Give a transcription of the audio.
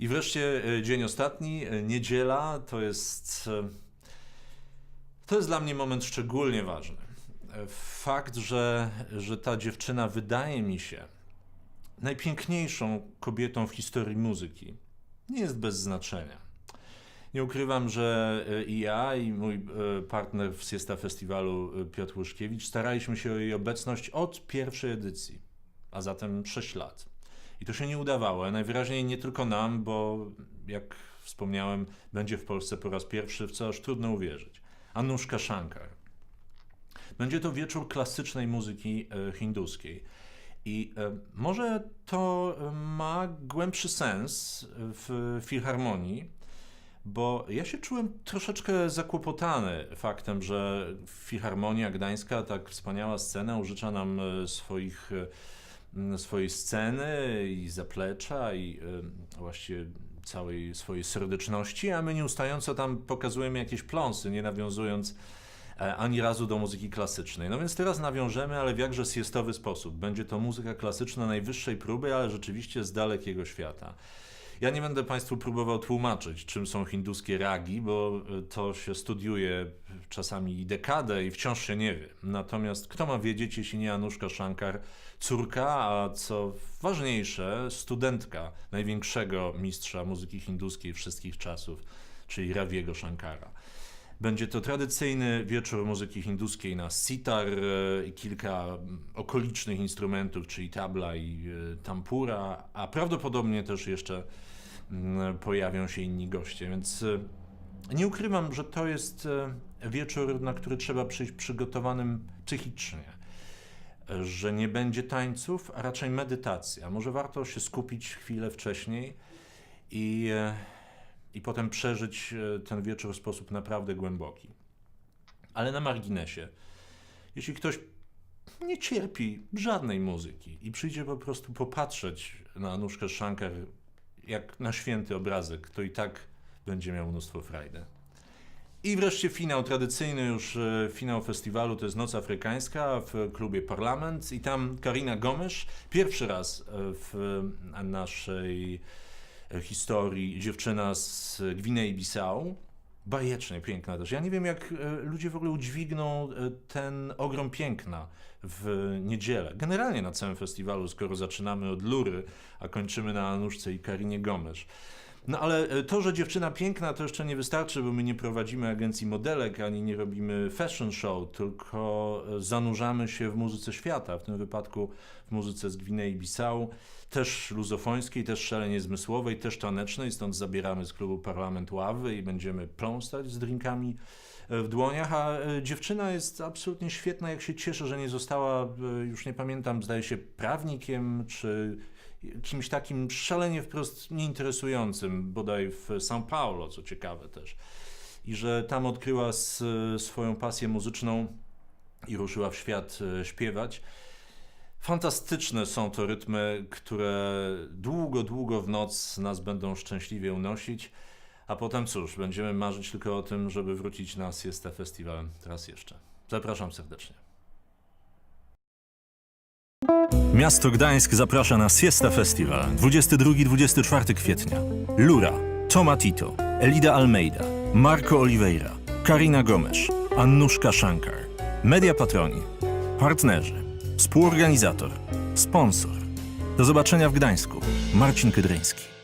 I wreszcie e, dzień ostatni, e, niedziela, to jest. e, To jest dla mnie moment szczególnie ważny. Fakt, że, że ta dziewczyna wydaje mi się najpiękniejszą kobietą w historii muzyki, nie jest bez znaczenia. Nie ukrywam, że i ja, i mój partner w Siesta Festiwalu Piotr Łuszkiewicz staraliśmy się o jej obecność od pierwszej edycji, a zatem 6 lat. I to się nie udawało. Najwyraźniej nie tylko nam, bo jak wspomniałem, będzie w Polsce po raz pierwszy, w co aż trudno uwierzyć. Anuszka Shankar. Będzie to wieczór klasycznej muzyki e, hinduskiej. I e, może to e, ma głębszy sens w filharmonii, bo ja się czułem troszeczkę zakłopotany faktem, że Filharmonia Gdańska, tak wspaniała scena, użycza nam swoich, swojej sceny i zaplecza i e, właściwie całej swojej serdeczności, a my nieustająco tam pokazujemy jakieś pląsy, nie nawiązując e, ani razu do muzyki klasycznej. No więc teraz nawiążemy, ale w jakże siestowy sposób. Będzie to muzyka klasyczna najwyższej próby, ale rzeczywiście z dalekiego świata. Ja nie będę Państwu próbował tłumaczyć, czym są hinduskie ragi, bo e, to się studiuje czasami i dekadę i wciąż się nie wie. Natomiast kto ma wiedzieć, jeśli nie Anuszka Shankar, córka, a co ważniejsze, studentka największego mistrza muzyki hinduskiej wszystkich czasów, czyli Raviego Shankara. Będzie to tradycyjny wieczór muzyki hinduskiej na sitar e, i kilka mm, okolicznych instrumentów, czyli tabla i e, tampura, a prawdopodobnie też jeszcze mm, pojawią się inni goście, więc e, nie ukrywam, że to jest wieczór, na który trzeba przyjść przygotowanym psychicznie. Że nie będzie tańców, a raczej medytacja. Może warto się skupić chwilę wcześniej i, i potem przeżyć e, ten wieczór w sposób naprawdę głęboki. Ale na marginesie, jeśli ktoś nie cierpi żadnej muzyki i przyjdzie po prostu popatrzeć na Anuszkę Shankar jak na święty obrazek, to i tak będzie miał mnóstwo frajdy. I wreszcie finał, tradycyjny już e, finał festiwalu, to jest Noc Afrykańska w klubie Parlament i tam Karina Gomesz, pierwszy raz e, w naszej historii dziewczyna z Gwinei-Bissau, bajecznie piękna też. Ja nie wiem, jak e, ludzie w ogóle udźwigną e, ten ogrom piękna w niedzielę. Generalnie na całym festiwalu, skoro zaczynamy od Lury, a kończymy na Anuszce i Karinie Gomesz. No ale e, to, że dziewczyna piękna, to jeszcze nie wystarczy, bo my nie prowadzimy agencji modelek, ani nie robimy fashion show, tylko e, zanurzamy się w muzyce świata, w tym wypadku w muzyce z Gwinei-Bissau, też luzofońskiej, też szalenie zmysłowej, też tanecznej, stąd zabieramy z klubu Parlament ławy i będziemy pląstać z drinkami e, w dłoniach, a dziewczyna jest absolutnie świetna, jak się cieszę, że nie została, już nie pamiętam, zdaje się prawnikiem, czy kimś takim szalenie wprost nieinteresującym, bodaj w São Paulo, co ciekawe też. I że tam odkryła swoją pasję muzyczną i ruszyła w świat e, śpiewać. Fantastyczne są to rytmy, które długo, długo w noc nas będą szczęśliwie unosić. A potem cóż, będziemy marzyć tylko o tym, żeby wrócić na Siesta Festival raz jeszcze. Zapraszam serdecznie. Miasto Gdańsk zaprasza na Siesta Festival 22-24 kwietnia. Lura, Toma Tito, Elida Almeida, Marco Oliveira, Karina Gomesz, Annuszka Shankar. Media Patroni, partnerzy, współorganizator, sponsor. Do zobaczenia w Gdańsku. Marcin Kydryński.